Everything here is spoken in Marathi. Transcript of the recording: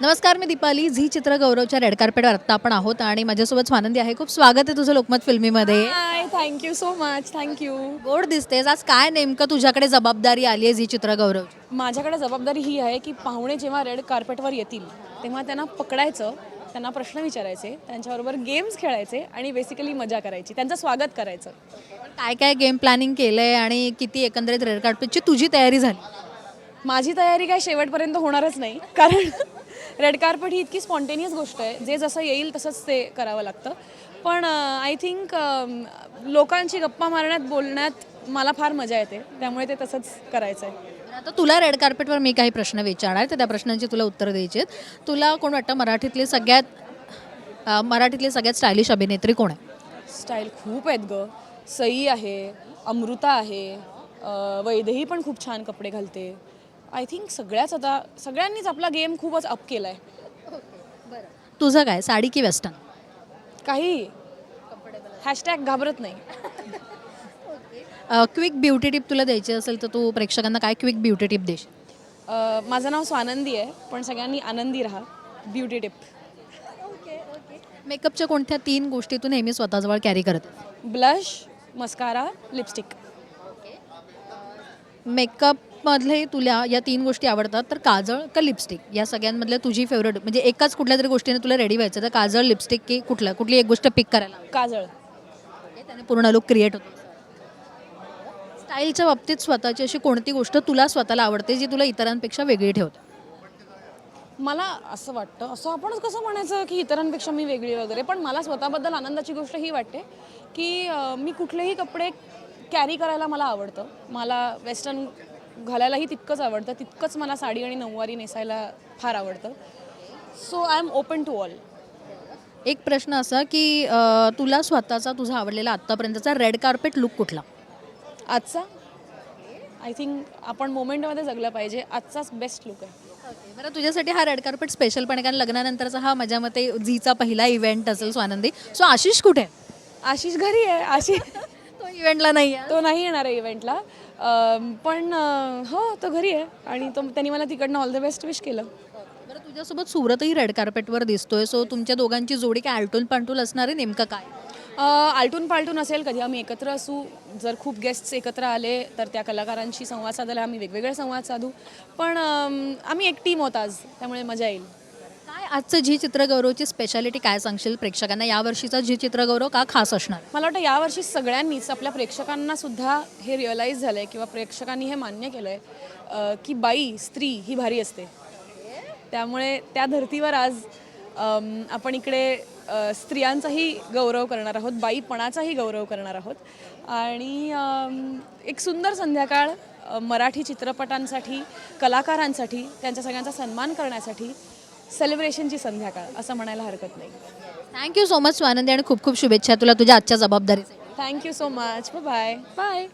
नमस्कार मी दीपाली. झी चित्र गौरवच्या रेड कार्पेटवर आत्ता आपण आहोत आणि माझ्यासोबत स्वानंदी आहे. खूप स्वागत आहे तुझं Lokmat फिल्मीमध्ये. Hi thank you so much thank you गोड दिसतेस. आज काय नेमकं तुझ्याकडे जबाबदारी आली आहे झी चित्र गौरव माझ्याकडे जबाबदारी ही आहे की पाहुणे जेव्हा रेड कार्पेटवर येतील तेव्हा त्यांना पकडायचं त्यांना प्रश्न विचारायचे त्यांच्याबरोबर गेम्स खेळायचे आणि बेसिकली मजा करायची. त्यांचं स्वागत करायचं. काय काय गेम प्लॅनिंग केलंय आणि किती एकंदरीत रेड कार्पेटची तुझी तयारी झाली? माझी तयारी काय शेवटपर्यंत होणारच नाही. कारण रेड कार्पेट ही इतकी स्पॉन्टेनियस गोष्ट आहे. जे जसं येईल तसंच ते करावं लागतं. पण आय थिंक लोकांची गप्पा मारण्यात बोलण्यात मला फार मजा येते. त्यामुळे ते तसंच करायचं आहे. आता तुला रेड कार्पेटवर मी काही प्रश्न विचारणार तर त्या प्रश्नांची तुला उत्तरं द्यायची आहेत. तुला कोण वाटतं मराठीतली सगळ्यात मराठीतली सगळ्यात स्टायलिश अभिनेत्री कोण आहे स्टाईल खूप आहेत ग. सई आहे अमृता आहे वैदेही पण खूप छान कपडे घालते. आय थिंक सगळ्याच आता सगळ्यांनीच आपला गेम खूपच अप केला आहे तुझं काय? साडी की वेस्टर्न? काही. हॅशटॅग घाबरत नाही. क्विक ब्युटी टिप तुला द्यायची असेल तर तू प्रेक्षकांना काय क्विक ब्युटी टिप देशील? अ, माझं नाव स्वानंदी आहे पण सगळ्यांनी आनंदी राहा. ब्युटी टिप मेकअपच्या कोणत्या तीन गोष्टी तू नेहमी स्वतःजवळ कॅरी करत ब्लश मस्कारा लिपस्टिक मेकअपमधले तुला या तीन गोष्टी आवडतात तर काजळ का लिपस्टिक या सगळ्यांमधल्या तुझी फेवरेट म्हणजे एकाच कुठल्या तरी गोष्टीने तुला रेडी व्हायचं तर काजळ लिपस्टिक की कुठलं? कुठली एक गोष्ट पिक करायला काजळ. त्याने पूर्ण लुक क्रिएट होतो. स्टाईलच्या बाबतीत स्वतःची अशी कोणती गोष्ट तुला स्वतःला आवडते जी तुला इतरांपेक्षा वेगळी ठेवते? मला असं वाटतं असं आपणच कसं म्हणायचं की इतरांपेक्षा मी वेगळी वगैरे पण मला स्वतःबद्दल आनंदाची गोष्ट ही वाटते की मी कुठलेही कपडे कॅरी करायला मला आवडतं. मला वेस्टर्न घालायलाही तितकंच आवडतं. तितकंच मला साडी आणि नऊवारी नेसायला फार आवडतं. So I am open to all एक प्रश्न असा की अं, तुला स्वतःचा तुझा आवडलेला आत्तापर्यंतचा रेड कार्पेट लुक कुठला? आजचा? आय थिंक आपण मोमेंटमध्ये जगलं पाहिजे. आजचाच बेस्ट लुक आहे. बरं तुझ्यासाठी हा रेड कार्पेट स्पेशल पण आहे कारण लग्नानंतरचा हा माझ्या मते झीचा पहिला इव्हेंट असेल स्वानंदी. सो आशिष कुठे? आहे? आशिष घरी आहे. आशिष इव्हेंटला नाही आहे. तो नाही येणार आहे इव्हेंटला पण अं, हो तो घरी आहे. आणि तो त्यांनी मला तिकडनं ऑल द बेस्ट विश केलं. बरं तुझ्यासोबत सुरतही रेड कार्पेटवर दिसतोय. सो तुमच्या दोघांची जोडी काय आलटून पांटूल असणार आहे? नेमकं काय? अं, आलटून पालटून असेल. कधी आम्ही एकत्र असू. जर खूप गेस्ट्स एकत्र आले तर त्या कलाकारांशी संवाद साधायला आम्ही वेगवेगळे संवाद साधू. पण आम्ही एक टीम होत आज. त्यामुळे मजा येईल. आजचं झी चित्रगौरवची स्पेशालिटी काय सांगशील प्रेक्षकांना? यावर्षीचा झी चित्रगौरव का खास असणार? मला वाटतं यावर्षी सगळ्यांनीच आपल्या प्रेक्षकांना सुद्धा हे रिअलाईज झालं आहे किंवा प्रेक्षकांनी हे मान्य केलं आहे की बाई स्त्री ही भारी असते. त्यामुळे त्या धर्तीवर आज आपण इकडे स्त्रियांचाही गौरव करणार आहोत बाईपणाचाही गौरव करणार आहोत. आणि एक सुंदर संध्याकाळ मराठी चित्रपटांसाठी कलाकारांसाठी त्यांच्या सगळ्यांचा सन्मान करण्यासाठी सेलिब्रेशनची संध्याकाळ असं म्हणायला हरकत नाही. थँक्यू सो मच स्वानंदी आणि खूप खूप शुभेच्छा तुला तुझ्या आजच्या जबाबदारीसाठी thank you so much bye bye